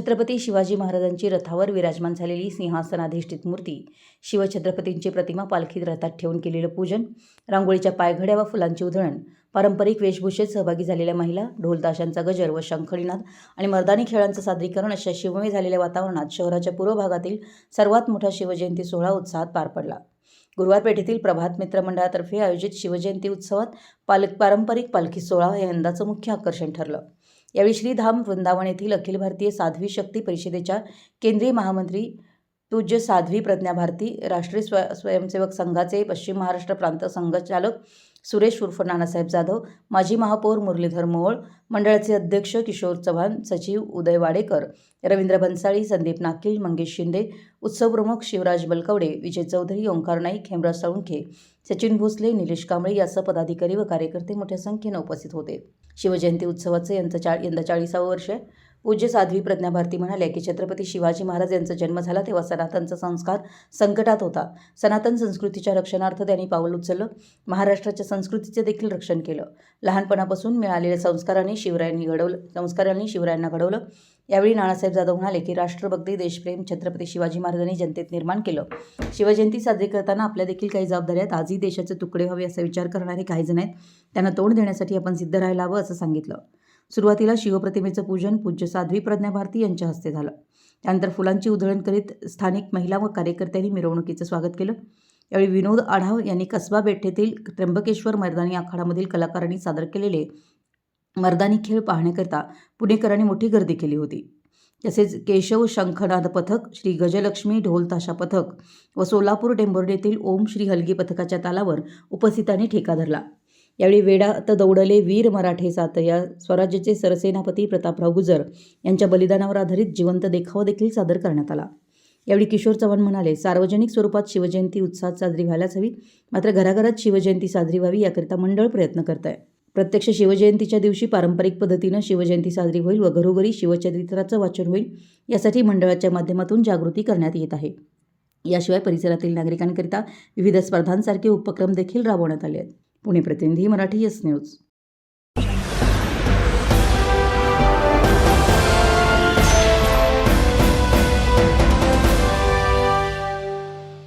छत्रपती शिवाजी महाराजांची रथावर विराजमान झालेली सिंहासनाधिष्ठित मूर्ती शिवछत्रपतींची प्रतिमा पालखीत रथात ठेवून केलेलं पूजन रांगोळीच्या पायघड्या व फुलांची उधळण पारंपरिक वेशभूषेत सहभागी झालेल्या महिला ढोलताशांचा गजर व शंखणीनाद आणि मर्दानी खेळांचं सादरीकरण अशा शिवमय झालेल्या वातावरणात शहराच्या पूर्व भागातील सर्वात मोठा शिवजयंती सोहळा उत्साहात पार पडला. गुरुवार पेठेतील प्रभात मित्र मंडळातर्फे आयोजित शिवजयंती उत्सवात पालक पारंपरिक पालखी सोहळा हे यंदाचं मुख्य आकर्षण ठरलं. यावेळी श्रीधाम वृंदावन येथील अखिल भारतीय साध्वी शक्ती परिषदेच्या केंद्रीय महामंत्री पूज्य साध्वी प्रज्ञा भारती राष्ट्रीय स्व स्वयंसेवक संघाचे पश्चिम महाराष्ट्र प्रांत संघचालक सुरेश उर्फ नानासाहेब जाधव माजी महापौर मुरलीधर मोहोळ मंडळाचे अध्यक्ष किशोर चव्हाण सचिव उदय वाडेकर रवींद्र भन्साळी संदीप नाकील मंगेश शिंदे उत्सव प्रमुख शिवराज बलकवडे विजय चौधरी ओंकार नाईक हेमराज साळुंखे सचिन भोसले निलेश कांबळे यासह पदाधिकारी व कार्यकर्ते मोठ्या संख्येनं उपस्थित होते. शिवजयंती उत्सवाचं यंदा चा यंदा चाळीसावं वर्ष आहे. पूज्य साध्वी प्रज्ञा भारती म्हणाल्या की छत्रपती शिवाजी महाराज यांचा जन्म झाला तेव्हा सनातनचा संस्कार संकटात होता. सनातन संस्कृतीच्या रक्षणार्थ त्यांनी पाऊल उचललं. महाराष्ट्राच्या संस्कृतीचे देखील रक्षण केलं. लहानपणापासून मिळालेल्या संस्कारांनी शिवरायांनी घडवलं संस्कारांनी शिवरायांना घडवलं. यावेळी नानासाहेब जाधव म्हणाले की राष्ट्रभक्ती देशप्रेम छत्रपती शिवाजी महाराजांनी जनतेत निर्माण केलं. शिवजयंती साजरी करताना आपल्या देखील काही जबाबदाऱ्या आहेत. आजही देशाचे तुकडे व्हावे असा विचार करणारे काही जण आहेत. त्यांना तोंड देण्यासाठी आपण सिद्ध राहायला हवं असं सांगितलं. सुरुवातीला शिवप्रतिमेचं पूजन पूज्य साध्वी प्रज्ञा भारती यांच्या हस्ते झालं. त्यानंतर फुलांची उधळण करीत स्थानिक महिला व कार्यकर्त्यांनी मिरवणुकीचं स्वागत केलं. यावेळी विनोद आढाव यांनी कसबा बेठेतील त्र्यंबकेश्वर मैदानी आखाडामधील कलाकारांनी सादर केलेले मर्दानी खेळ पाहण्याकरिता पुणेकरांनी मोठी गर्दी केली होती. तसेच केशव शंखनाद पथक श्री गजलक्ष्मी ढोलताशा पथक व सोलापूर डेंबोर्डेतील येथील ओम श्री हलगी पथकाच्या तालावर उपस्थितांनी ठेका धरला. यावेळी वेडात दौडले वीर मराठे सात. या स्वराज्याचे सरसेनापती प्रतापराव गुजर यांच्या बलिदानावर आधारित जिवंत देखावा देखील सादर करण्यात आला. यावेळी किशोर चव्हाण म्हणाले सार्वजनिक स्वरूपात शिवजयंती उत्साहात साजरी व्हायलाच हवी. मात्र घराघरात शिवजयंती साजरी व्हावी याकरिता मंडळ प्रयत्न करत आहे प्रत्यक्ष शिवजयंतीच्या दिवशी पारंपरिक पद्धतीनं शिवजयंती साजरी होईल व घरोघरी शिवचरित्राचं वाचन होईल यासाठी मंडळाच्या माध्यमातून जागृती करण्यात येत आहे. याशिवाय परिसरातील नागरिकांकरिता विविध स्पर्धांसारखे उपक्रम देखील राबवण्यात आले आहेत. पुणे प्रतिनिधी मराठी यस न्यूज